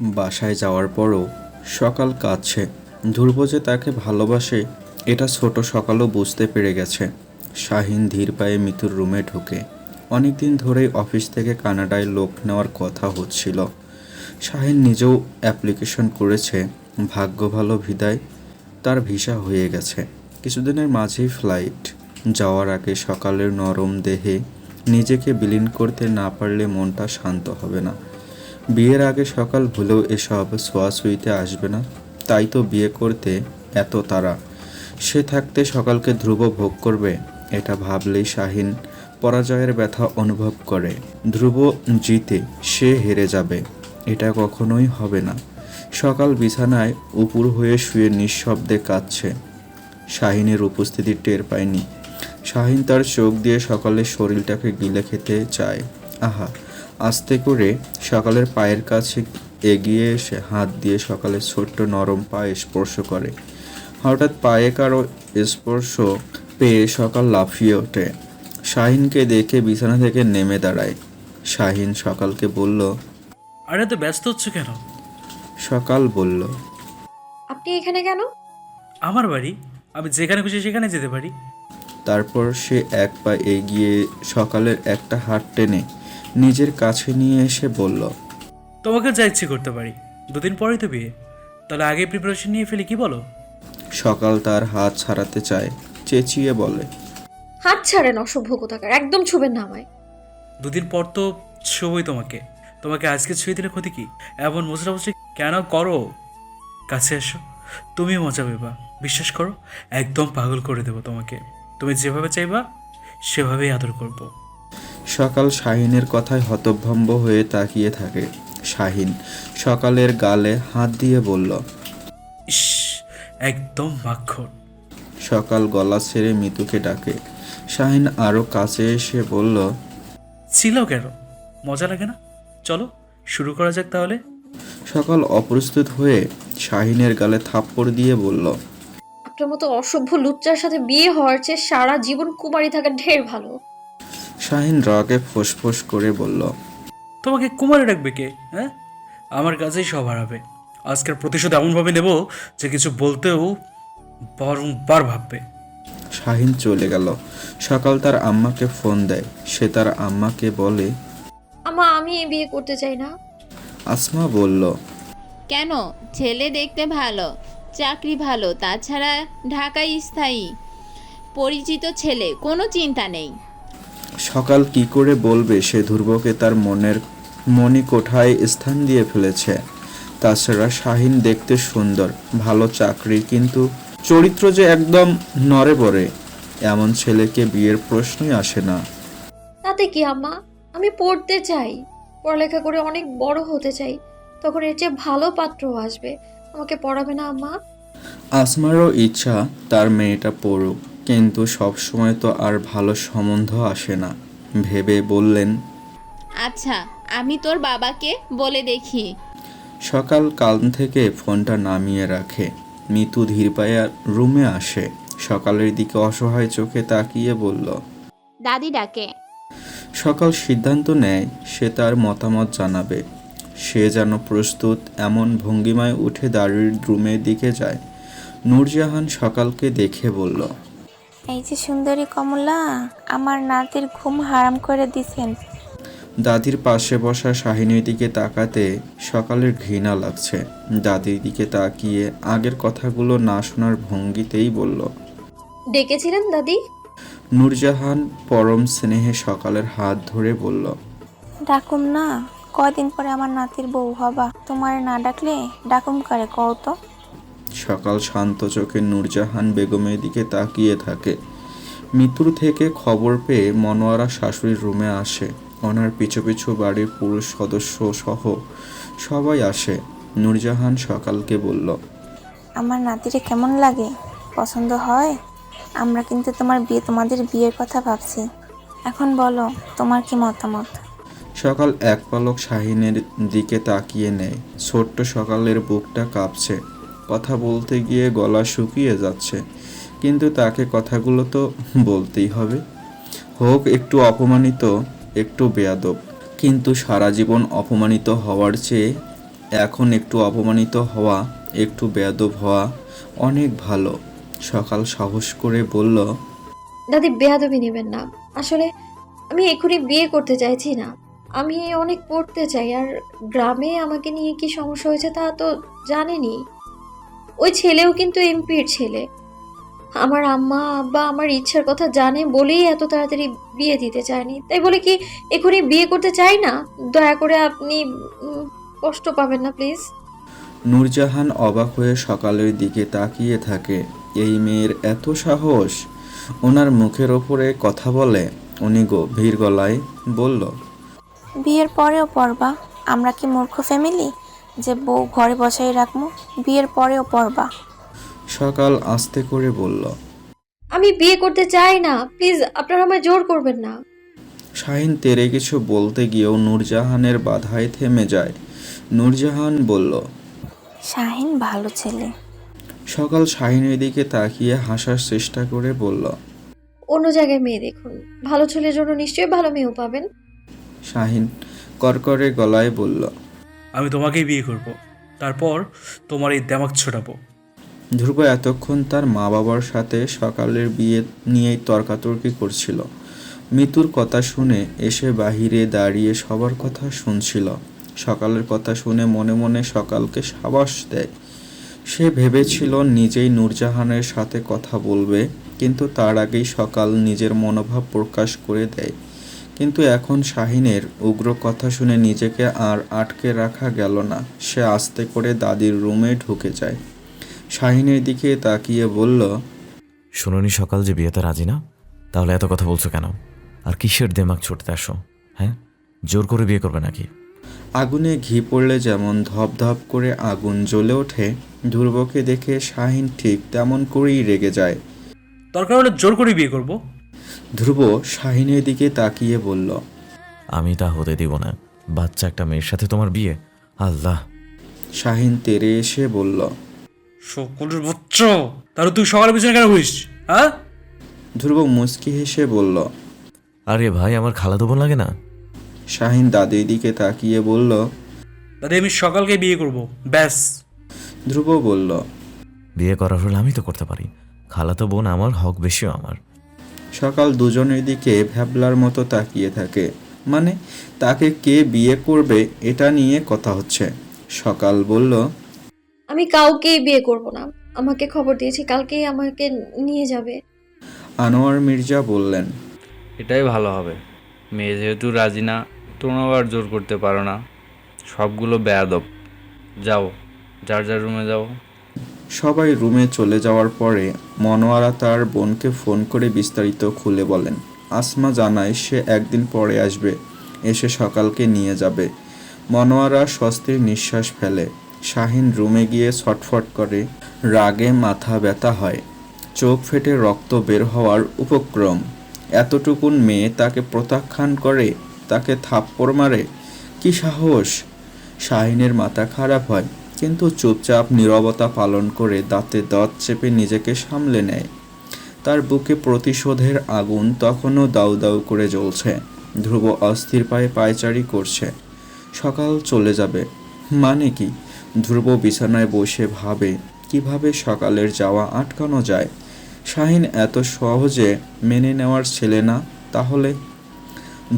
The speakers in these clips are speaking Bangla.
বাসায় যাওয়ার পরও সকাল কাঁদছে। ধ্রুব যে তাকে ভালোবাসে, এটা ছোট সকালও বুঝতে পেরে গেছে। শাহিন ধীর পায়ে মিতুর রুমে ঢোকে। অনেকদিন ধরেই অফিস থেকে কানাডায় লোক নেওয়ার কথা হচ্ছিল। শাহিন নিজেও অ্যাপ্লিকেশন করেছে, ভাগ্য ভালো ভিদায় তার ভিসা হয়ে গেছে। কিছুদিনের মাঝেই ফ্লাইট। যাওয়ার আগে সকালের নরম দেহে নিজেকে বিলীন করতে না পারলে মনটা শান্ত হবে না। বিয়ের আগে সকাল ভুলেও এসব ছোঁয়াছুঁইতে আসবে না। তাই তো বিয়ে করতে এত তারা সে থাকতে সকালকে ধ্রুব ভোগ করবে, এটা ভাবলেই শাহিন পরাজয়ের ব্যথা অনুভব করে। ধ্রুব জিতে, সে হেরে যাবে, এটা কখনোই হবে না। সকাল বিছানায় উপুর হয়ে শুয়ে নিঃশব্দে কাঁদছে। শাহিনের উপস্থিতি টের পায়নি। শাহিন তার চোখ দিয়ে সকালের শরীরটাকে গিলে খেতে চায়। আহা আস্তে করে সকালের পায়ের কাছে এগিয়ে এসে হাত দিয়ে সকালের ছোট্ট নরম পায়ে স্পর্শ করে। হঠাৎ পায়ে কারও স্পর্শ পেয়ে সকাল লাফিয়ে ওঠে। শাহিনকে দেখে বিছানা থেকে নেমে দাঁড়ায়। শাহিন সকালকে বলল আরে তো ব্যস্ত হচ্ছে কেন? সকাল বলল আপনি এখানে কেন? আমার বাড়ি। আমি যেখানে খুশি সেখানে যেতে পারি। তারপর সে এক পা এগিয়ে সকালের একটা হাট টেনে নিজের কাছে নিয়ে এসে বলল তোমাকে যা ইচ্ছে করতে পারি। দুদিন পরেই তো বিয়ে। তাহলে আগে প্রিপারেশন নিয়ে ফেলি কি বলো? সকাল তার হাত ছাড়াতে চায় চেঁচিয়ে বলে হাত ছাড়েন অসভ্য কোথাকার একদম ছুবেন না আমায়। দুদিন পর তো ছবই তোমাকে। তোমাকে আজকে ছুঁয়ে দিলে ক্ষতি কি? এমন মুচড়া মুচড়ি কেন করো? কাছে এসো। তুমি মজা পেবা। বিশ্বাস করো একদম পাগল করে দেবো তোমাকে। তুমি যেভাবে চাইবা সেভাবেই আদর করব। সকাল শাহিনের কথায় হতভম্ব হয়ে তাকিয়ে থাকে শাহিন। সকালের গালে হাত দিয়ে বলল ইস একদম মাখন। সকাল গলা ছেড়ে মিতুকে ডাকে। শাহিন আরও কাছে এসে বলল ছিল কেন? মজা লাগে না? চলো শুরু করা যাক তাহলে। সকাল অপ্রস্তুত হয়ে শাহিনের গালে থাপ্পড় দিয়ে বলল আপনার মতো অসভ্য লুচ্চার সাথে বিয়ে হওয়ার চেয়ে সারা জীবন কুমারী থাকা ঢের ভালো। শাহিন রাগে ফোঁস করে বলল তোমাকে কুমারে ডাকবে কে হ্যাঁ? আমার কাছেই সব হারাবে। আজকের প্রতিশোধ এমনভাবে নেব যে কিছু বলতেও বারংবার ভাববে। শাহিন চলে গেল। সকাল তার আম্মাকে ফোন দেয়। সে তার আম্মাকে বলে আমা আমি বিয়ে করতে চাই না। আসমা বলল কেন? ছেলে দেখতে ভালো চাকরি ভালো তাছাড়া ঢাকায় স্থায়ী পরিচিত ছেলে কোনো চিন্তা নেই। সকাল কি করে বলবে সে ধ্রুবকে তার মনের মনি কোঠায় স্থান দিয়ে ফেলেছে। তাছাড়া শাহিন দেখতে সুন্দর ভালো চাকরি কিন্তু চরিত্র যে একদম নড়ে বড়ে এমন ছেলেকে বিয়ের প্রশ্নই আসে না। তাতে কি আম্মা? আমি পড়তে চাই পড়ালেখা করে অনেক বড় হতে চাই তখন এর চেয়ে ভালো পাত্র আসবে। আমাকে পড়াবে না আম্মা? আসমারও ইচ্ছা তার মেয়েটা পড়ুক। কিন্তু সব সময় তো আর ভালো সম্বন্ধ আসে না। ভেবে বললেন আচ্ছা আমি তোর বাবাকে বলে দেখি। সকাল কাল থেকে ফোনটা নামিয়ে রাখে। মিতু ধীর পায়ে রুমে আসে। সকালের দিকে অসহায় চোখে তাকিয়ে বলল দাদি ডাকে। সকাল সিদ্ধান্ত নেয় সে তার মতামত জানাবে। সে যেন প্রস্তুত এমন ভঙ্গিমায় উঠে দাঁড়িয়ে রুমের দিকে যায়। নূরজাহান সকালকে দেখে বলল এই যে সুন্দরী কমলা আমার নাতির ঘুম হারাম করে দিছেন। দাদির পাশে বসা শাহিনীর দিকে তাকাতে সকালের ঘৃণা লাগছে। দাদির দিকে তাকিয়ে আগের কথাগুলো না শোনার ভঙ্গিতেই বলল ডেকেছিলেন দাদি? নূরজাহান পরম স্নেহে সকালের হাত ধরে বলল ডাকুম না কয়দিন পরে আমার নাতির বউ হবা। তোমার না ডাকলে ডাকুম করে কও তো। সকাল শান্ত চোখে নূরজাহান বেগমের দিকে তাকিয়ে থাকে। মৃত্যুর থেকে খবর পেয়ে মনোয়ারা শাশুড়ির রুমে আসে। ওনার পিছু পিছু বাড়ির পুরুষ সদস্য সহ সবাই আসে। নূরজাহান সকালকে বলল আমার নাতিরে কেমন লাগে? পছন্দ হয়? আমরা কিন্তু তোমার বিয়ে তোমাদের বিয়ের কথা ভাবছি। এখন বলো তোমার কি মতামত? সকাল এক পলক শাহিনের দিকে তাকিয়ে নেয়। ছোট্ট সকালের বুকটা কাঁপছে। কথা বলতে গিয়ে গলা শুকিয়ে যাচ্ছে। কিন্তু তাকে কথাগুলো তো বলতেই হবে। হোক, একটু অপমানিত, একটু বেয়াদব। কিন্তু সারা জীবন অপমানিত হওয়ার চেয়ে এখন একটু অপমানিত হওয়া, একটু বেয়াদব হওয়া অনেক ভালো। সকাল সাহস করে বলল, দাদি, বেয়াদবি নেবেন না। আসলে আমি এখনই বিয়ে করতে চাইছি না। আমি অনেক পড়তে চাই, আর গ্রামে আমাকে নিয়ে কি সমস্যা হয়েছে তা তো জানেনি। ওই ছেলেও কিন্তু এমপির ছেলে। আমার আম্মা আব্বা আমার ইচ্ছার কথা জানে বলেই এত তাড়াতাড়ি বিয়ে দিতে চায়নি। তাই বলে কি এখনই বিয়ে করতে চাই না? দয়া করে আপনি কষ্ট পাবেন না প্লিজ। নূরজাহান অবাক হয়ে সকালের দিকে তাকিয়ে থাকে। এই মেয়ের এত সাহস। ওনার মুখের ওপরে কথা বলে। উনি গভীর গলায় বলল বিয়ের পরেও পড়বা আমরা কি মূর্খ ফ্যামিলি যে বউ ঘরে বসাই রাখব বিয়ের পরেও পড়বা সকাল আস্তে করে বলল আমি বিয়ে করতে চাই না প্লিজ আপনারা আমায় জোর করবেন না। শাহিন তেরে কিছু বলতে গিয়েও নূরজাহানের বাধায় থেমে যায়। নূরজাহান বলল শাহিন ভালো ছেলে। সকাল শাহিনের দিকে তাকিয়ে হাসার চেষ্টা করে বলল অন্য জায়গায় মেয়ে দেখুন ভালো ছেলের জন্য নিশ্চয়ই ভালো মেয়েও পাবেন। শাহিন করকরে গলায় বলল আমি তোমাকেই বিয়ে করব। তারপর তোমার এই দেমাক ছোটাবো। ধ্রুব এতক্ষণ তার মা বাবার সাথে সকালের বিয়ে নিয়েই তর্কাতর্কি করছিল। মিতুর কথা শুনে এসে বাহিরে দাঁড়িয়ে সবার কথা শুনছিল। সকালের কথা শুনে মনে মনে সকালকে সাবাস দেয়। সে ভেবেছিল নিজেই নূরজাহানের সাথে কথা বলবে, কিন্তু তার আগেই সকাল নিজের মনোভাব প্রকাশ করে দেয়। কিন্তু এখন শাহিনের উগ্র কথা শুনে নিজেকে আর আটকে রাখা গেল না। সে আস্তে করে দাদির রুমে ঢুকে যায়। শাহিনের দিকে তাকিয়ে বলল শুনুনি সকাল যে বিয়েতে রাজি না? তাহলে এত কথা বলছো কেন? আর কিসের দেমাগ ছুটতে আসো হ্যাঁ? জোর করে বিয়ে করবে নাকি? আগুনে ঘি পড়লে যেমন ধপ ধপ করে আগুন জ্বলে ওঠে ধ্রুবকে দেখে শাহিন ঠিক তেমন করেই রেগে যায়। দরকার হলে জোর করে বিয়ে করব। ধ্রুব শাহিনের দিকে তাকিয়ে বলল আমি তা হতে দিব না। বাচ্চা একটা মেয়ের সাথে তোমার বিয়ে? আল্লাহ। শাহিন তেরে এসে বলল সকলের বচ্চ তাহলে তুই সকালের পিছনে কেন ঘুরিস হ্যাঁ? ধ্রুব মুচকি হেসে বলল আরে ভাই আমার খালাতো বোন লাগে না? শাহিন দাদির দিকে তাকিয়ে বলল দাদি আমি সকালকে বিয়ে করব ব্যাস। ধ্রুব বলল বিয়ে করার হলে আমি তো করতে পারি। খালা তো বোন আমার হক বেশিও আমার। সকাল দুজনের দিকে ভ্যাবলার মতো তাকিয়ে থাকে। মানে তাকে কে বিয়ে করবে এটা নিয়ে কথা হচ্ছে। সকাল বলল আমি কাউকেই বিয়ে করব না। আমাকে খবর দিয়েছি কালকেই আমাকে নিয়ে যাবে। আনোয়ার মির্জা বললেন এটাই ভালো হবে। মেয়ে যেহেতু রাজি না তোমরা আবার জোর করতে পারো না। সবগুলো বেয়াদব। যাও যার যার রুমে যাও। সবাই রুমে চলে যাওয়ার পরে মনোয়ারা তার বোনকে ফোন করে বিস্তারিত খুলে বলেন, আসমা জানায় সে একদিন পরে আসবে, এসে সকালকে নিয়ে যাবে। মনোয়ারা স্বস্তির নিঃশ্বাস ফেলে। শাহিন রুমে গিয়ে ছটফট করে, রাগে মাথা ব্যথা হয়। চোখ ফেটে রক্ত বের হওয়ার উপক্রম। এতটুকুন মেয়ে তাকে প্রত্যাখ্যান করে, তাকে থাপ্পড় মারে? কি সাহস? শাহিনের মাথা খারাপ হয়। কিন্তু চুপচাপ নীরবতা পালন করে দাঁতে দাঁত চেপে নিজেকে সামলে নেয়। তার বুকে প্রতিশোধের আগুন তখনও দাউ দাউ করে জ্বলছে। ধ্রুব অস্থির পায়ে পায়চারি করছে। সকাল চলে যাবে। মানে কি? ধ্রুব বিছানায় বসে ভাবে, কীভাবে সকালের যাওয়া আটকানো যায়? শাহিন এত সহজে মেনে নেওয়ার ছেলে না, তাহলে?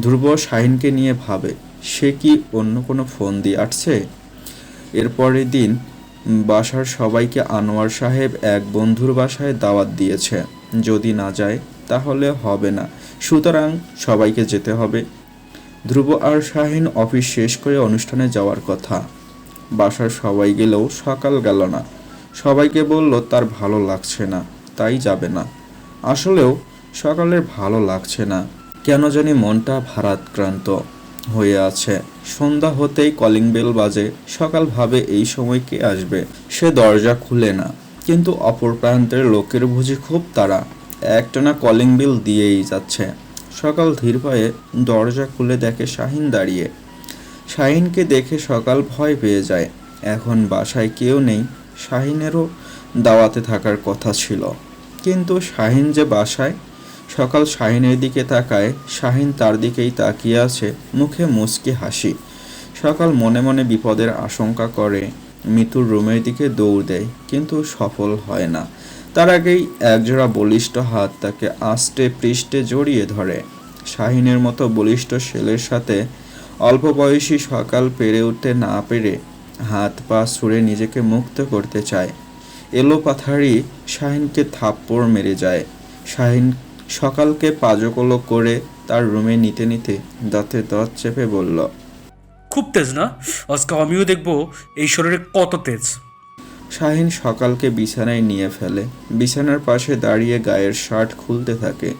ধ্রুব শাহিনকে নিয়ে ভাবে, সে কি অন্য কোনো ফোন দিয়ে আসছে এরপরের দিন বাসার সবাইকে আনোয়ার সাহেব এক বন্ধুর বাসায় দাওয়াত দিয়েছে। যদি না যায়, তাহলে হবে না। সুতরাং সবাইকে যেতে হবে। ধ্রুব আর শাহিন অফিস শেষ করে অনুষ্ঠানে যাওয়ার কথা। বাসার সবাই গেলেও সকাল গেল না। সবাইকে বলল, তার ভালো লাগছে না, তাই যাবে না। আসলেও সকালের ভালো লাগছে না। কেন জানি মনটা ভারাক্রান্ত হয়ে আছে। সন্ধ্যা হতেই কলিং বেল বাজে, সকাল ভাবে এই সময় কে আসবে? সে দরজা খুলে না, কিন্তু অপর প্রান্তের লোকের বুঝি খুব তারা একটানা কলিং বেল দিয়েই যাচ্ছে। সকাল ধীর পায়ে দরজা খুলে দেখে শাহিন দাঁড়িয়ে। শাহিনকে দেখে সকাল ভয় পেয়ে যায়। এখন বাসায় কেউ নেই, শাহিনেরও দাওয়াতে থাকার কথা ছিল। কিন্তু শাহিন যে বাসায় সকাল শাহিনের দিকে তাকায়, শাহিন তার দিকেই তাকিয়ে আছে, মুখে মুচকি হাসি। সকাল মনে মনে বিপদের আশঙ্কা করে, মিতুর রুমের দিকে দৌড় দেয়, কিন্তু সফল হয় না। তার আগেই একজোড়া বলিষ্ঠ হাত তাকে আষ্টে পৃষ্ঠে জড়িয়ে ধরে। শাহিনের মতো বলিষ্ঠ ছেলের সাথে অল্প বয়সী সকাল পেরে উঠতে না পেরে হাত পা ছুঁড়ে নিজেকে মুক্ত করতে চায়। এলো পাথারি শাহিনকে থাপ্পড় মেরে যায়। শাহিন সকালকে পাজকলো করে তার রুমে নিতে নিতে দাঁতে দাঁত চেপে বলল খুব তেজ না? আজকে আমিও দেখব এই শরীরে কত তেজ। শাহিন সকালকে বিছানায় নিয়ে ফেলে। বিছানার পাশে দাঁড়িয়ে গায়ের শার্ট খুলতে থাকে।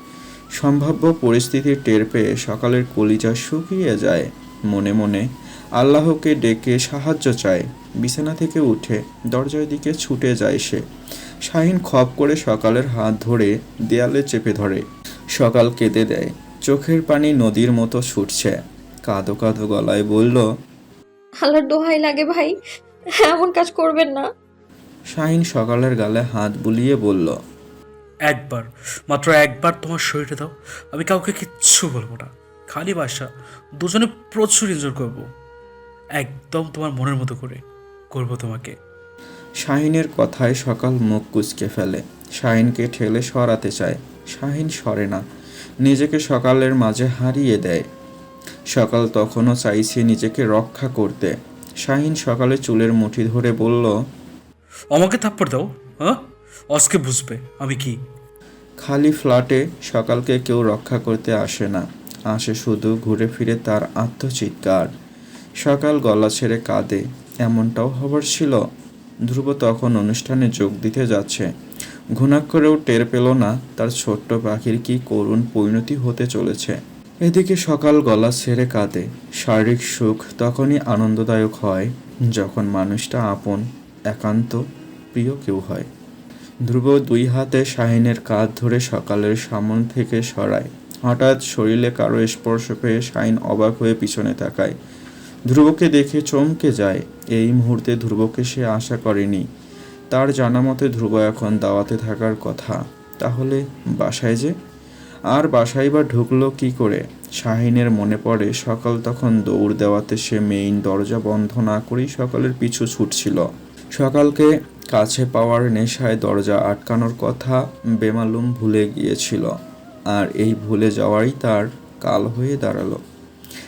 সম্ভাব্য পরিস্থিতি টের পেয়ে সকালের কলিজা শুকিয়ে যায়। মনে মনে আল্লাহকে ডেকে সাহায্য চায়। বিছানা থেকে উঠে দরজার দিকে ছুটে যায় সে। শাহিন খপ করে সকালের হাত ধরে দেয়ালে চেপে ধরে। সকাল কেঁদে দেয়। চোখের পানি নদীর মতো ছুটছে। কাঁদো কাঁদো গলায় বলল আল্লাহর দোহাই লাগে ভাই এমন কাজ করবেন না। শাহিন সকালের গালে হাত বুলিয়ে বলল একবার মাত্র একবার তোমার শরীরে দাও। আমি কাউকে কিচ্ছু বলব না। খালি বাসা দুজনে প্রচুর এনজয় করব। একদম তোমার মনের মতো করে করব তোমাকে। শাহিনের কথায় সকাল মুখ কুচকে ফেলে। শাহিনকে ঠেলে সরাতে চায়। শাহিন সরে না। নিজেকে সকালের মাঝে হারিয়ে দেয়। সকাল তখনও চাইছে নিজেকে রক্ষা করতে। শাহিন সকালে চুলের মুঠি ধরে বলল আমাকে থাপ্পড় দাও হ্যাঁ? আজকে বুঝবে আমি কি? খালি ফ্ল্যাটে সকালকে কেউ রক্ষা করতে আসে না। আসে শুধু ঘুরে ফিরে তার আত্মচিৎকার। সকাল গলা ছেড়ে কাঁদে। এমনটাও হবার ছিল। ধ্রুব তখন অনুষ্ঠানে যোগ দিতে যাচ্ছে। ঘুণাক্ষরেও টের পেল না তার ছোট্ট পাখির কি করুণ পরিণতি হতে চলেছে। এদিকে সকাল গলা ছেড়ে কাঁদে। শারীরিক সুখ তখনই আনন্দদায়ক হয় যখন মানুষটা আপন, একান্ত, প্রিয় কেউ হয়। ধ্রুব দুই হাতে শাহিনের কাঁধ ধরে সকালের সামন থেকে সরায়। হঠাৎ শরীরে কারও স্পর্শ পেয়ে শাহিন অবাক হয়ে পিছনে তাকায়। ধ্রুবকে দেখে চমকে যায়। এই মুহূর্তে ধ্রুবকে সে আশা করেনি। তার জানা মতে ধ্রুব এখন দাওয়াতে থাকার কথা। তাহলে বাসায় যে? আর বাসায় বা ঢুকলো কি করে? শাহিনের মনে পড়ে, সকাল তখন দৌড় দেওয়াতে সে মেইন দরজা বন্ধ না করেই সকালের পিছু ছুটছিল। সকালকে কাছে পাওয়ার নেশায় দরজা আটকানোর কথা বেমালুম ভুলে গিয়েছিল। আর এই ভুলে যাওয়াই তার কাল হয়ে দাঁড়াল।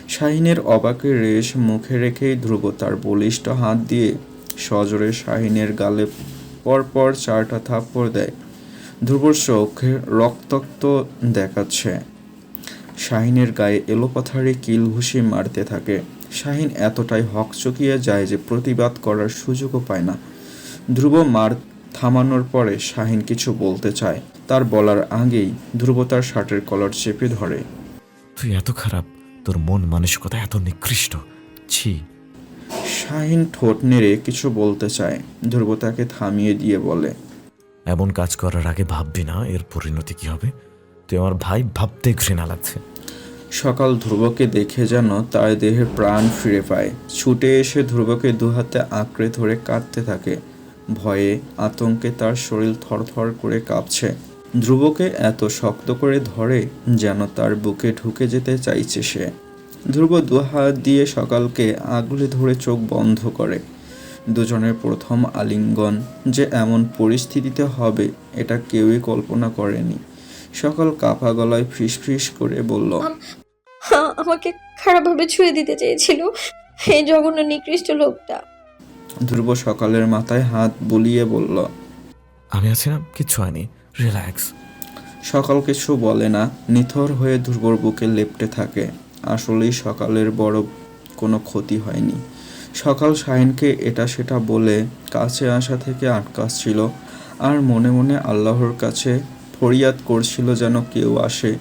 শাহিনের অবাকের রেশ মুখে রেখেই ধ্রুব তার বলিষ্ঠ হাত দিয়ে সজোরে শাহিনের গালে পরপর চারটা থাপ্পড় দেয়। ধ্রুবর চোখে রক্তাক্ত দেখাচ্ছে। শাহিনের গায়ে এলোপাথারি কিল ঘুষি মারতে থাকে। শাহিন এতটাই হকচকিয়ে যায় যে প্রতিবাদ করার সুযোগও পায় না। ধ্রুব মার থামানোর পরে শাহিন কিছু বলতে চায়। তার বলার আগেই ধ্রুব তার শার্টের কলার চেপে ধরে। তুই এত খারাপ। তোর মন মানসিকতা এত নিকৃষ্ট। ছি। শাহিন ঠোঁট নেড়ে কিছু বলতে চায়। ধ্রুব তাকে থামিয়ে দিয়ে বলে এমন কাজ করার আগে ভাববি না এর পরিণতি কি হবে? তুই আমার ভাই ভাবতে ঘৃণা লাগছে। সকাল ধ্রুবকে দেখে যেন তার দেহে প্রাণ ফিরে পায়। ছুটে এসে ধ্রুবকে দুহাতে আঁকড়ে ধরে কাঁদতে থাকে। ভয়ে আতঙ্কে তার শরীর থরথর করে কাঁপছে। ধ্রুবকে এত শক্ত করে ধরে যেন তার বুকে ঢুকে যেতে চাইছে সে। ধ্রুব দু হাত দিয়ে সকালকে আগলে ধরে চোখ বন্ধ করে। দুজনের প্রথম আলিঙ্গন যে এমন পরিস্থিতিতে হবে এটা কেউই কল্পনা করেনি। সকাল কাপা গলায় ফিসফিস করে বলল আমাকে খারাপভাবে ছুঁয়ে দিতে চেয়েছিল এই জঘন্য নিকৃষ্ট লোকটা। ধ্রুব সকালের মাথায় হাত বুলিয়ে বলল আমি আছি না কিচ্ছু হয়নি। রিল্যাক্স সকাল কিছু বলে না, নিথর হয়ে ধ্রুবর বুকে লেপটে থাকে। আসলেই সকালের বড় কোনো ক্ষতি হয়নি। সকাল শাহিনকে এটা সেটা বলে কাছে আসা থেকে আটকাচ্ছিল আর মনে মনে আল্লাহর কাছে ফরিয়াদ করছিল যেন কেউ আসে।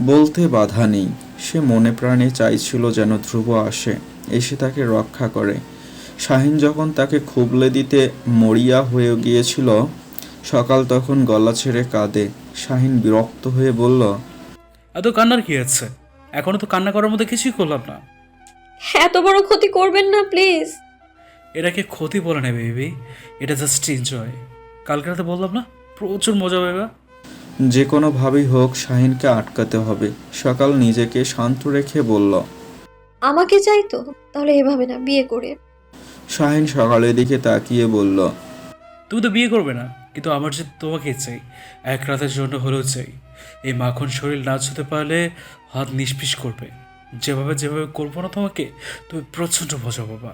বলতে বাধা নেই, সে মনে প্রাণে চাইছিল যেন ধ্রুব আসে, এসে তাকে রক্ষা করে। শাহিন যখন তাকে খুবলে দিতে মরিয়া হয়ে গিয়েছিল সকাল তখন গলা ছেড়ে কাঁদে। শাহিন বিরক্ত হয়ে বলল এত কান্নার কি আছে? এখনও তো কান্না করার মধ্যে কিছুই করলাম না। এত বড় ক্ষতি করবেন না প্লিজ। এটাকে ক্ষতি বলে না বেবি। এটা জাস্ট এনজয় কালকে রাতে বললাম না প্রচুর মজা পাবে যে কোনোভাবেই হোক শাহিনকে আটকাতে হবে। সকাল নিজেকে শান্ত রেখে বলল আমাকে চাইতো তাহলে এভাবে না বিয়ে করে। শাহিন সকালের দিকে তাকিয়ে বলল তুমি তো বিয়ে করবে না। কিন্তু আমার যে তোমাকে চাই এক রাতের জন্য হলেও চাই। এই মাখন শরীর নাচ হতে পারলে হাত নিষ্পিস করবে। যেভাবে যেভাবে করব না তোমাকে তুমি প্রচণ্ড মজা পাবা।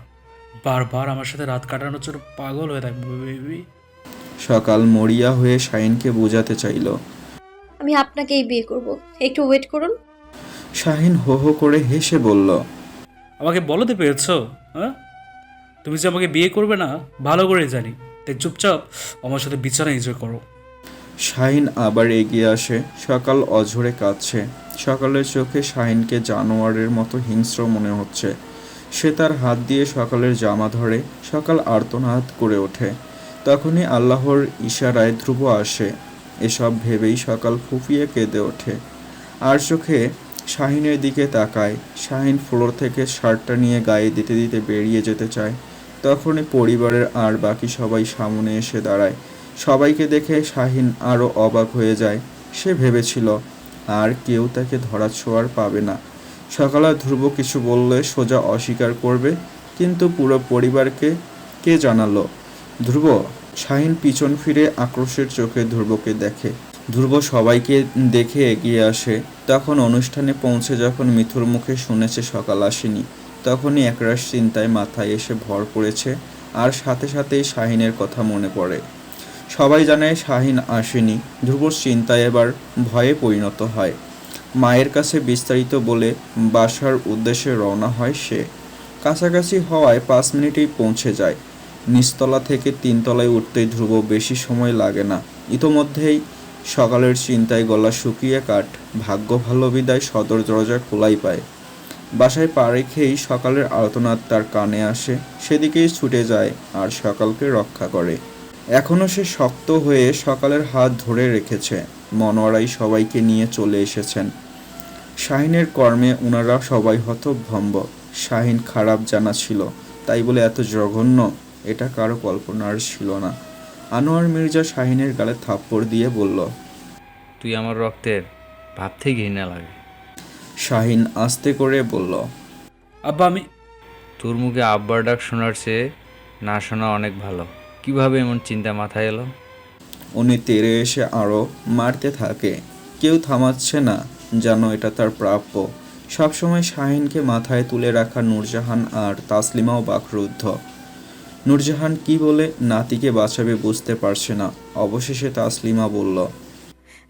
বারবার আমার সাথে রাত কাটানোর জন্য পাগল হয়ে থাকবে বেবি সকাল মরিয়া হয়ে শাহিনকে বোঝাতে চাইল। আমি আপনাকেই বিয়ে করব। একটু ওয়েট করুন। শাহিন হো হো করে হেসে বলল আমাকে বলতে পেরেছ হ্যাঁ? তুমি যে আমাকে বিয়ে করবে না ভালো করে জানি। তাই চুপচাপ আমার সাথে বিছানা এনজয় করো। শাহিন আবার এগিয়ে আসে। সকাল অঝরে কাঁদছে। সকালের চোখে শাহিনকে জানোয়ারের মতো হিংস্র মনে হচ্ছে। সে তার হাত দিয়ে সকালের জামা ধরে, সকাল আর্তনাদ করে ওঠে। তখনই আল্লাহর ইশারায় ধ্রুব আসে। এসব ভেবেই সকাল ফুপিয়ে কেঁদে ওঠে। আর চোখে শাহিনের দিকে তাকায়। শাহিন ফ্লোর থেকে শার্টটা নিয়ে গায়ে দিতে দিতে বেরিয়ে যেতে চায়। তখনই পরিবারের আর বাকি সবাই সামনে এসে দাঁড়ায়। সবাইকে দেখে শাহিন আরও অবাক হয়ে যায়। সে ভেবেছিল, আর কেউ তাকে ধরা ছোঁয়ার পাবে না। সকালে ধ্রুব কিছু বললে সোজা অস্বীকার করবে, কিন্তু পুরো পরিবারকে কে জানালো? ধ্রুব, শাহিন পিছন ফিরে আক্রোশের চোখে ধ্রুবকে দেখে। ধ্রুব সবাইকে দেখে এগিয়ে আসে। তখন অনুষ্ঠানে পৌঁছে যখন মিথুর মুখে শুনেছে সকাল আসেনি। তখনই একরাশ চিন্তায় মাথায় এসে ভর করেছে আর সাথে সাথেই শাহিনের কথা মনে পড়ে। সবাই জানে শাহিন আসেনি। ধ্রুবর চিন্তায় এবার ভয়ে পরিণত হয়। মায়ের কাছে বিস্তারিত বলে বাসার উদ্দেশ্যে রওনা হয় সে। কাছাকাছি হওয়ায় পাঁচ মিনিটেই পৌঁছে যায়। নিচতলা থেকে তিনতলায় উঠতেই ধ্রুব বেশি সময় লাগে না। ইতোমধ্যেই সকালের চিন্তায় গলা শুকিয়ে কাঠ ভাগ্য ভালো বিদায় সদর দরজা খোলাই পায়। বাসায় পা রেখেই সকালের আর্তনাদ তার কানে আসে, সেদিকেই ছুটে যায় আর সকালকে রক্ষা করে। এখনও সে শক্ত হয়ে সকালের হাত ধরে রেখেছে। মনোয়ারাই সবাইকে নিয়ে চলে এসেছেন। শাহিনের কর্মে ওনারা সবাই হতভম্ব। শাহিন খারাপ জানা ছিল, তাই বলে এত জঘন্য, এটা কারও কল্পনার ছিল না। আনোয়ার মির্জা শাহিনের গালে থাপ্পড় দিয়ে বলল, তুই আমার রক্তের ভাবতে ঘৃণা লাগে। শাহিন আস্তে করে বলল আব্বা আমি তোর মুখে আব্বার ডাক শোনার চেয়ে না শোনা অনেক ভালো। কীভাবে এমন চিন্তা মাথায় এলো? উনি তেরে এসে আরও মারতে থাকে। কেউ থামাচ্ছে না যেন এটা তার প্রাপ্য। সবসময় শাহিনকে মাথায় তুলে রাখা নূরজাহান আর তাসলিমাও বাকরুদ্ধ। নূরজাহান কি বলে নাতিকে বাঁচাবে বুঝতে পারছে না। অবশেষে তাসলিমা বলল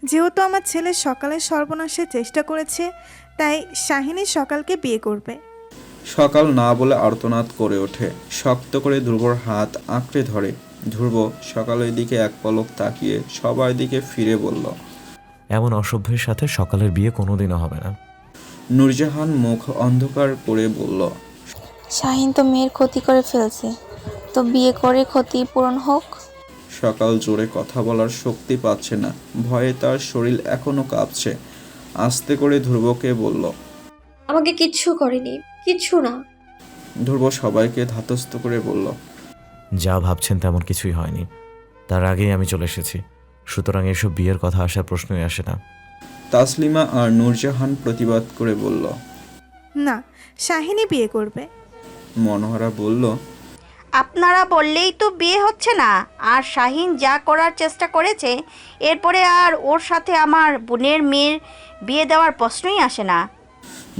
যেহেতু আমার ছেলে সকালে সর্বনাশের চেষ্টা করেছে তাই শাহিনী সকালকে বিয়ে করবে। সকাল না বলে আর্তনাদ করে ওঠে। শক্ত করে ধ্রুবর হাত আঁকড়ে ধরে। ধ্রুব সকালের দিকে এক পলক তাকিয়ে সবার দিকে ফিরে বলল এমন অসভ্যের সাথে সকালের বিয়ে কোনোদিনও হবে না। নূরজাহান মুখ অন্ধকার করে বলল শাহিন তো মেয়ের ক্ষতি করে ফেলছে। তো বিয়ে করে ক্ষতি পূরণ হোক। সকাল জোরে কথা বলার শক্তি পাচ্ছে না। ভয়ে তার শরীর এখনও কাঁপছে। আস্তে করে ধ্রুবকে বলল আমাকে কিচ্ছু করেনি কিচ্ছু না। ধ্রুব সবাইকে ধাতস্থ করে বলল যা ভাবছেন তেমন কিছুই হয়নি। তার আগেই আমি চলে এসেছি। সুতরাং এসব বিয়ের কথা আসার প্রশ্নই আসে না। তাসলিমা আর নূরজাহান প্রতিবাদ করে বলল না শাহিনী বিয়ে করবে। মনোহরা বলল আপনারা বললেই তো বিয়ে হচ্ছে না। আর শাহিন যা করার চেষ্টা করেছে এরপরে আর ওর সাথে আমার বোনের মেয়ের বিয়ে দেওয়ার প্রশ্নই আসে না।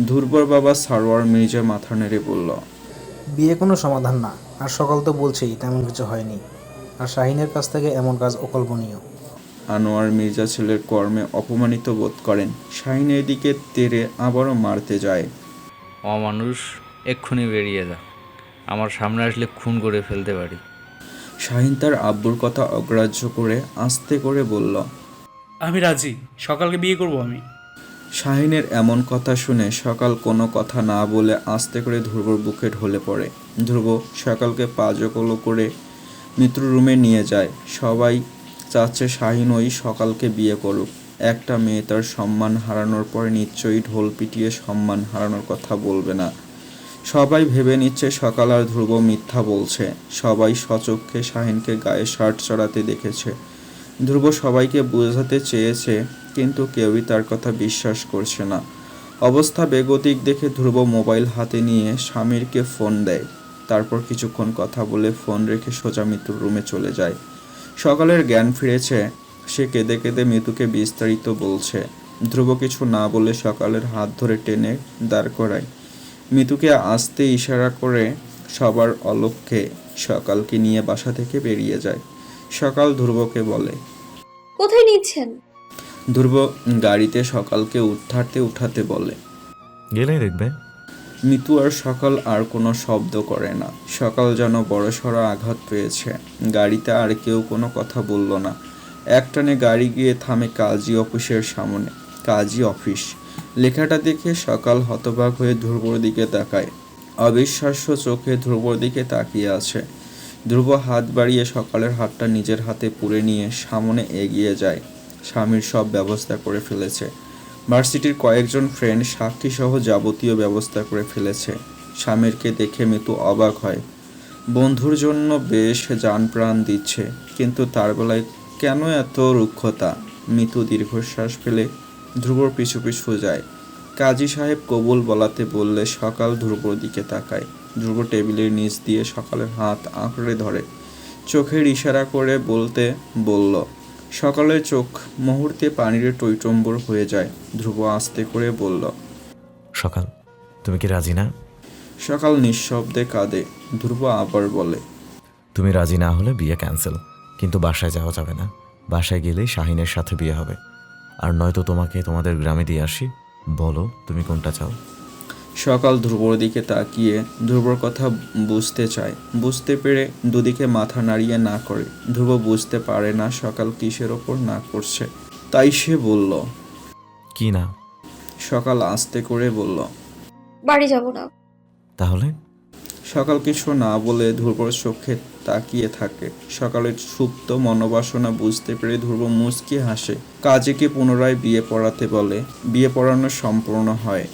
ধ্রুবর বাবা সারোয়ার মির্জা মাথা নেড়ে বলল বিয়ে কোনো সমাধান না। আর সকাল তো বলছেই তেমন কিছু হয়নি। আর শাহিনের কাছ থেকে এমন কাজ অকল্পনীয়। আনোয়ার মির্জা ছেলের কর্মে অপমানিত বোধ করেন। শাহিনের দিকে তেরে আবারও মারতে যায়। অমানুষ এক্ষুনি বেরিয়ে যা। আমার সামনে আসলে খুন করে ফেলতে পারি। শাহিন তার আব্বুর কথা অগ্রাহ্য করে আস্তে করে বলল আমি রাজি। সকালকে বিয়ে করব আমি। শাহিনের এমন কথা শুনে সকাল কোনো কথা না বলে আস্তে করে ধ্রুবর বুকে ঢলে পড়ে। ধ্রুব সকালকে পাজকলো করে মিত্র রুমে নিয়ে যায়। সবাই চাচ্ছে শাহিন ওই সকালকে বিয়ে করুক। একটা মেয়ে তার সম্মান হারানোর পরে নিশ্চয়ই ঢোল পিটিয়ে সম্মান হারানোর কথা বলবে না। সবাই ভেবে নিচ্ছে সকাল আর ধ্রুব মিথ্যা বলছে। সবাই সচক্ষে শাহিনকে গায়ে শার্ট চড়াতে দেখেছে। ধ্রুব সবাইকে বোঝাতে চেয়েছে কিন্তু কেউই তার কথা বিশ্বাস করছে না। অবস্থা বেগতিক দেখে ধ্রুব মোবাইল হাতে নিয়ে স্বামীরকে ফোন দেয়। তারপর কিছুক্ষণ কথা বলে ফোন রেখে সোজা মৃত্যুর রুমে চলে যায়। সকালের জ্ঞান ফিরেছে, সে কেঁদে কেঁদে মৃত্যুকে বিস্তারিত বলছে। ধ্রুব কিছু না বলে সকালের হাত ধরে টেনে দাঁড় করায়। মিতুকে আসতে ইশারা করে সবার অলক্ষ্যে সকালকে নিয়ে বাসা থেকে বেরিয়ে যায়। সকাল ধ্রুবকে বলে, কোথায় নিচ্ছেন? ধ্রুব গাড়িতে সকালকে উঠাতে উঠাতে বলে গেলেই দেখবে। মিতু আর সকাল আর কোনো শব্দ করে না। সকাল যেন বড়সড় আঘাত পেয়েছে। গাড়িতে আর কেউ কোনো কথা বলল না। একটানে গাড়ি গিয়ে থামে কাজী অফিসের সামনে। কাজী অফিস। লেখাটা দেখে সকাল হতবাক হয়ে ধ্রুবর দিকে তাকায়। অবিশ্বাস্য চোখে ধ্রুবর দিকে তাকিয়ে আছে। ধ্রুব হাত বাড়িয়ে সকালের হাতটা নিজের হাতে পুড়ে নিয়ে সামনে এগিয়ে যায়। স্বামীর সব ব্যবস্থা করে ফেলেছে। ভার্সিটির কয়েকজন ফ্রেন্ড সাক্ষী সহ যাবতীয় ব্যবস্থা করে ফেলেছে। স্বামীরকে দেখে মৃত্যু অবাক হয়। বন্ধুর জন্য বেশ প্রাণ দিচ্ছে, কিন্তু তার বেলায় কেন এত রুক্ষতা? মৃত্যু দীর্ঘশ্বাস ফেলে ধ্রুবর পিছু পিছু যায়। কাজী সাহেব কবুল বলাতে বললে সকাল ধ্রুবর দিকে তাকায়। ধ্রুব টেবিলের নিচ দিয়ে সকালের হাত আঁকড়ে ধরে। চোখের ইশারা করে বলতে বলল সকালের চোখ মুহূর্তে পানির টইটম্বর হয়ে যায় ধ্রুব আস্তে করে বলল সকাল তুমি কি রাজি না? সকাল নিঃশব্দে কাঁদে ধ্রুব আবার বলে তুমি রাজি না হলে বিয়ে ক্যান্সেল কিন্তু বাসায় যাওয়া যাবে না। বাসায় গেলেই শাহিনের সাথে বিয়ে হবে। আর নয়তো তোমাকে তোমাদের গ্রামে দিয়ে আসি। বলো তুমি কোনটা চাও? সকাল ধ্রুবর দিকে তাকিয়ে ধ্রুবর কথা বুঝতে চায়। বুঝতে পেরে দুদিকে মাথা নাড়িয়ে না করে। ধ্রুব বুঝতে পারে না সকাল কিসের ওপর না করছে। তাই সে বলল কি না? সকাল আস্তে করে বলল বাড়ি যাব না। তাহলে? সকাল কিছু না বলে ধ্রুবর চোখে তাকিয়ে থাকে। সকালের সুপ্ত মনোবাসনা বুঝতে পেরে ধ্রুব মুচকি হাসে। কাজেকে পুনরায় বিয়ে পড়াতে বলে। বিয়ে পড়ানো সম্পূর্ণ হয়।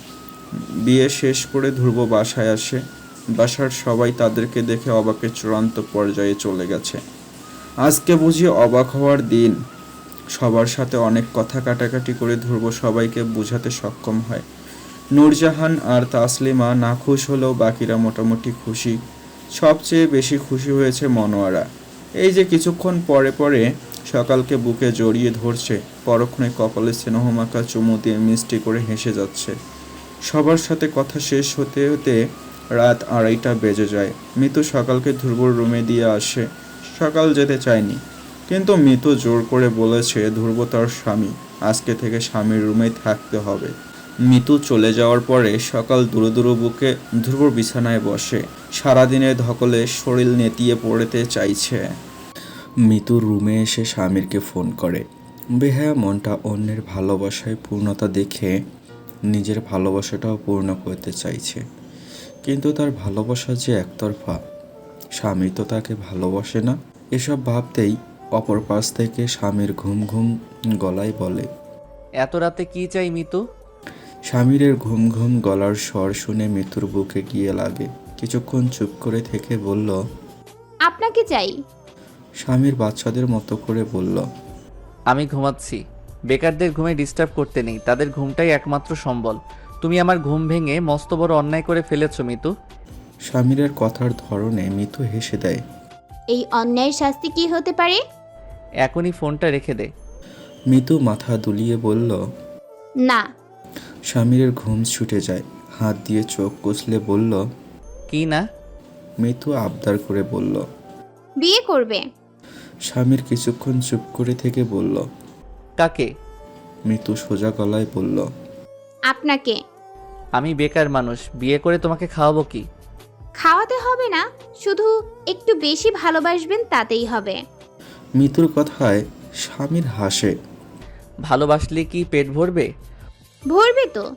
বিয়ে শেষ করে ধ্রুব বাসায় আসে। বাসার সবাই তাদেরকে দেখে অবাকের চূড়ান্ত পর্যায়ে চলে গেছে। আজকে বুঝি অবাক হওয়ার দিন। সবার সাথে অনেক কথা কাটাকাটি করে ধ্রুব সবাইকে বোঝাতে সক্ষম হয়। নূরজাহান আর তাসলিমা নাখুশ হলেও বাকিরা মোটামুটি খুশি। সবচেয়ে বেশি খুশি হয়েছে মনোয়ারা। এই যে কিছুক্ষণ পরে পরে সকালকে বুকে জড়িয়ে ধরছে, পরক্ষণে কপালে স্নেহমাখা চুমু দিয়ে মিষ্টি করে হেসে যাচ্ছে। সবার সাথে কথা শেষ হতে হতে রাত আড়াইটা বেজে যায়। মিতু সকালকে ধ্রুবর রুমে দিয়ে আসে। সকাল যেতে চায়নি। কিন্তু মিতু জোর করে বলেছে, ধ্রুব তার স্বামী। আজকে থেকে স্বামীর রুমে থাকতে হবে। মিতু চলে যাওয়ার পরে সকাল দুরু দুরু বুকে ধ্রুবর বিছানায় বসে। সারাদিনের ধকলে শরীর নেতিয়ে পড়তে চাইছে। মিতুর রুমে এসে স্বামীরকে ফোন করে। বেহায়া মনটা অন্যের ভালোবাসায় পূর্ণতা দেখে নিজের ভালোবাসাটাও পূর্ণ করতে চাইছে। কিন্তু তার ভালোবাসা যে একতরফা স্বামী তো তাকে ভালোবাসে না। এসব ভাবতেই অপর পাশ থেকে স্বামীর ঘুম ঘুম গলায় বলে এত রাতে কি চাই মিতু? স্বামীরের ঘুম ঘুম গলার স্বর শুনে মিতুর বুকে গিয়ে লাগে। কিছুক্ষণ চুপ করে থেকে বলল আপনাকে চাই। স্বামীর বাচ্চাদের মতো করে বলল আমি ঘুমাচ্ছি। বেকারদের ঘুমে ডিস্টার্ব করতে নেই তাদের ঘুমটাই একমাত্র সম্বল। তুমি আমার ঘুম ভেঙে মস্ত বড় অন্যায় করে ফেলেছ মিতু। স্বামীরের কথার ধরনে মিতু হেসে দেয়। এই অন্যায়ের শাস্তি কি হতে পারে? এখনই ফোনটা রেখে দে। মিতু মাথা দুলিয়ে বলল না। স্বামীরের ঘুম ছুটে যায়। হাত দিয়ে চোখ কষলে বলল কি না? মিতু আবদার করে বলল বিয়ে করবে। স্বামীর কিছুক্ষণ চুপ করে থেকে বলল কাকে? মিতু সোজা গলায় বলল আপনাকে। আমি বেকার মানুষ বিয়ে করে তোমাকে খাওয়াবো কি? খাওয়াতে হবে না শুধু একটু বেশি ভালোবাসবেন তাতেই হবে। মিতুর কথায় স্বামীর হাসে। ভালোবাসলে কি পেট ভরবে? ভরবে তো।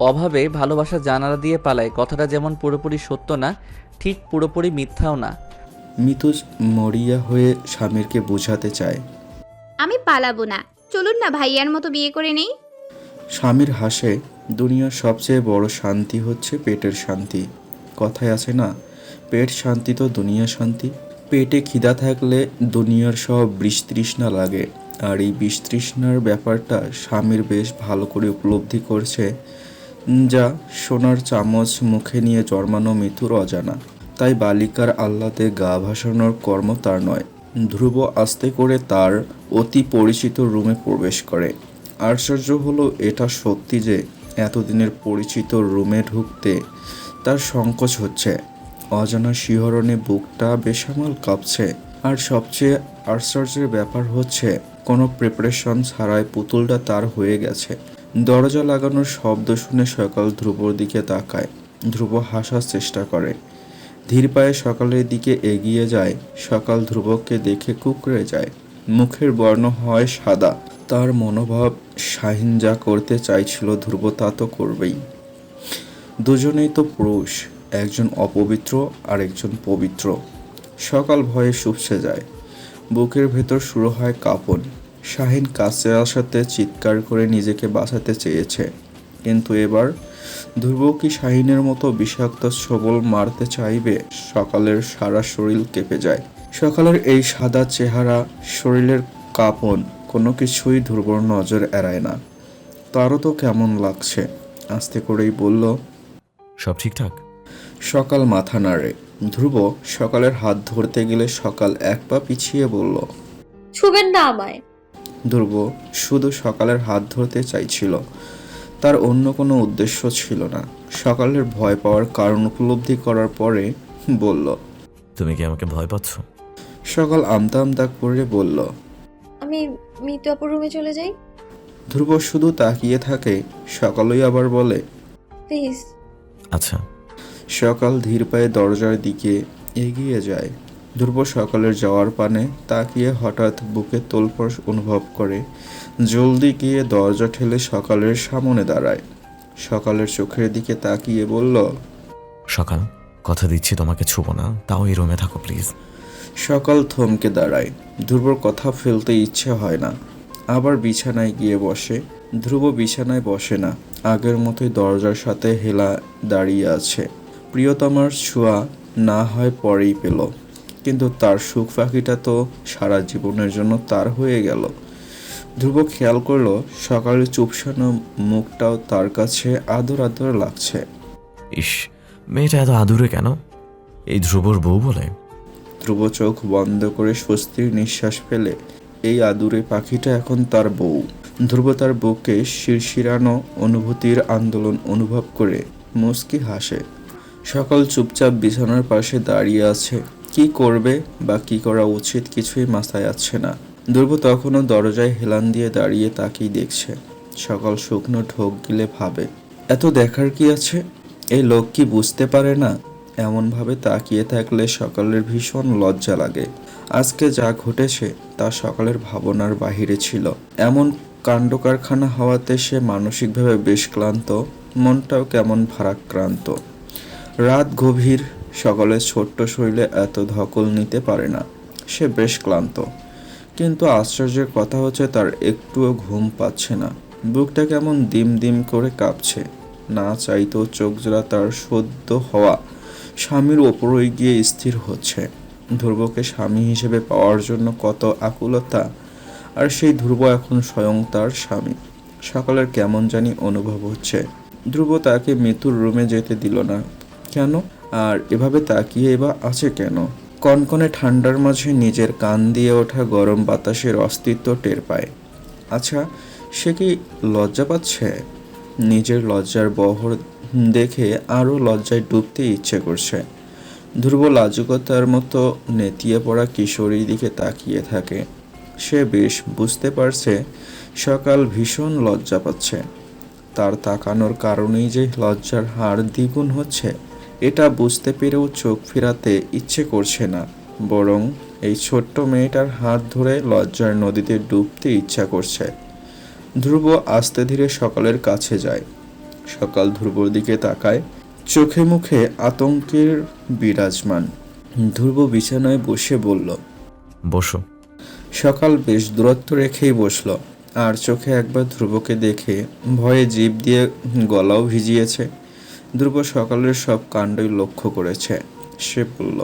অভাবে ভালোবাসা জানালা দিয়ে পালায় কথাটা যেমন পুরোপুরি সত্য না ঠিক পুরোপুরি মিথ্যাও না। মিতু মরিয়া হয়ে স্বামীরকে বোঝাতে চায়। আমি পালাবো না চলুন না ভাইয়ার মতো বিয়ে করে নেই। স্বামীর হাসে, দুনিয়ার সবচেয়ে বড় শান্তি হচ্ছে পেটের শান্তি। কথায় আছে না, পেট শান্তি তো দুনিয়া শান্তি। পেটে খিদা থাকলে দুনিয়ার সব বৃষ্তৃষ্ণা লাগে। আর এই বৃষ্তৃষ্ণার ব্যাপারটা স্বামীর বেশ ভালো করে উপলব্ধি করছে, যা সোনার চামচ মুখে নিয়ে জন্মানো মৃত্যুর অজানা। তাই বালিকার আহ্লাদে গা ভাসানোর কর্ম তার নয়। ধ্রুব আস্তে করে তার অতি পরিচিত রুমে প্রবেশ করে। আশ্চর্য হলো এটা সত্যি যে এতদিনের পরিচিত রুমে ঢুকতে তার সংকোচ হচ্ছে। অজানা শিহরণে বুকটা বেসামাল কাঁপছে। আর সবচেয়ে আশ্চর্যের ব্যাপার হচ্ছে, কোনো প্রিপারেশন ছাড়াই পুতুলটা তার হয়ে গেছে। দরজা লাগানোর শব্দ শুনে সকাল ধ্রুবর দিকে তাকায়। ধ্রুব হাসার চেষ্টা করে। ধীর পায়ে সকালের দিকে এগিয়ে যায়। সকাল ধ্রুবককে দেখে কুকড়ে যায়। মুখের বর্ণ হয় সাদা। তার মনোভাব শাহিন যা করতে চাইছিল ধ্রুব তা তো করবেই। দুজনেই তো পুরুষ, একজন অপবিত্র আর একজন পবিত্র। সকাল ভয়ে শুপসে যায়। বুকের ভেতর শুরু হয় কাঁপন। শাহিন কাছে আসাতে চিৎকার করে নিজেকে বাঁচাতে চেয়েছে। কিন্তু এবার ধ্রুব কি শাহিনের মতো বিষাক্ত সবল মারতে চাইবে সকালের সারা শরীর কেঁপে যায়। সকালের এই সাদা চেহারা শরীরের কাঁপন কোনো কিছুই ধ্রুবর নজর এড়ায় না। তারও তো কেমন লাগছে? আস্তে করেই বলল সব ঠিকঠাক? সকাল মাথা নাড়ে। ধ্রুব সকালের হাত ধরতে গেলে সকাল এক পা পিছিয়ে বলল ছুবেন না আমায়। ধ্রুব শুধু সকালের হাত ধরতে চাইছিল। তার অন্য কোনো উদ্দেশ্য ছিল না। সকালের ভয় পাওয়ার কারণ উপলব্ধি করার পরে বলল তুমি কি আমাকে ভয় পাচ্ছ? সকাল আমতা আমতা করে বলল আমি মিতু আপুর রুমে চলে যাই। ধ্রুব শুধু তাকিয়ে থাকে সকালই আবার বলে প্লিজ আচ্ছা। সকাল ধীর পায়ে দরজার দিকে এগিয়ে যায়। ধ্রুব সকালের যাওয়ার পানে তাকিয়ে হঠাৎ বুকে তোলপড় অনুভব করে জলদি গিয়ে দরজা ঠেলে সকালের সামনে দাঁড়ায়। সকালের চোখের দিকে তাকিয়ে বলল সকাল কথা দিচ্ছি তোমাকে ছুবো না। তাও এই রুমে থাকো প্লিজ। সকাল থমকে দাঁড়ায়। ধ্রুবর কথা ফেলতে ইচ্ছে হয় না। আবার বিছানায় গিয়ে বসে। ধ্রুব বিছানায় বসে না। আগের মতোই দরজার সাথে হেলা দাঁড়িয়ে আছে। প্রিয়তমার ছোঁয়া না হয় পরেই পেল। কিন্তু তার সুখ পাখিটা তো সারা জীবনের জন্য তার হয়ে গেল। ধ্রুব খেয়াল করল সকালের চুপসানো মুখটাও তার কাছে আদর আদর লাগছে। ইস মেয়েটা এত আদুরে কেন? এই ধ্রুবর বউ বলে। ধ্রুব চোখ বন্ধ করে স্বস্তির নিঃশ্বাস ফেলে এই আদুরে পাখিটা এখন তার বউ। ধ্রুব তার বউকে শিরশিরানো অনুভূতির আন্দোলন অনুভব করে মুস্কি হাসে। সকাল চুপচাপ বিছানার পাশে দাঁড়িয়ে আছে। কি করবে বা কি করা উচিত কিছুই মাথায় আসছে না। ধ্রুব তখনও দরজায় হেলান দিয়ে দাঁড়িয়ে তাকিয়ে দেখছে। সকাল শুকনো ঢোক গিলে ভাবে, এত দেখার কি আছে? এই লোক কি বুঝতে পারে না? এমনভাবে তাকিয়ে থাকলে সকালের ভীষণ লজ্জা লাগে। আজকে যা ঘটেছে তা সকালের ভাবনার বাহিরে ছিল। এমন কাণ্ড কারখানা হওয়াতে সে মানসিকভাবে বেশ ক্লান্ত, মনটাও কেমন ভারাক্রান্ত। রাত গভীর, সকালের ছোট্ট শরীরে এত ধকল নিতে পারে না, সে বেশ ক্লান্ত। কিন্তু আশ্চর্যের কথা হচ্ছে তার একটুও ঘুম পাচ্ছে না। বুকটা কেমন দিম দিম করে কাঁপছে। না চাইতো চোখ জোড়া তার সদ্য হওয়া স্বামীর ওপরই গিয়ে স্থির হচ্ছে। ধ্রুবকে স্বামী হিসেবে পাওয়ার জন্য কত আকুলতা, আর সেই ধ্রুব এখন স্বয়ং তার স্বামী। সকালের কেমন জানি অনুভব হচ্ছে। ধ্রুব তাকে মৃত্যুর রুমে যেতে দিল না। কেন? আর এভাবে তাকিয়ে বা আছে কেন? কনকনে ঠান্ডার মাঝে নিজের কান দিয়ে ওঠা গরম বাতাসের অস্তিত্ব টের পায়। আচ্ছা সে কি লজ্জা পাচ্ছে? নিজের লজ্জার বহর দেখে আরও লজ্জায় ডুবতে ইচ্ছে করছে। ধ্রুব লাজুকতার মতো নেতিয়ে পড়া কিশোরীর দিকে তাকিয়ে থাকে। সে বেশ বুঝতে পারছে, সকাল ভীষণ লজ্জা পাচ্ছে। তার তাকানোর কারণেই যে লজ্জার হার দ্বিগুণ হচ্ছে। এটা বুঝতে পেরেও চোখ ফেরাতে ইচ্ছে করছে না বরং এই ছোট্ট মেয়েটার হাত ধরে লজ্জার নদীতে ডুবতে ইচ্ছা করছে। ধ্রুব আস্তে ধীরে সকালের কাছে যায়। সকাল ধ্রুবর দিকে তাকায় চোখে মুখে আতঙ্কের বিরাজমান। ধ্রুব বিছানায় বসে বলল বসো। সকাল বেশ দূরত্ব রেখেই বসল আর চোখে একবার ধ্রুবকে দেখে ভয়ে জিভ দিয়ে গলাও ভিজিয়েছে। ধ্রুব সকালের সব কাণ্ডই লক্ষ্য করেছে সে বলল।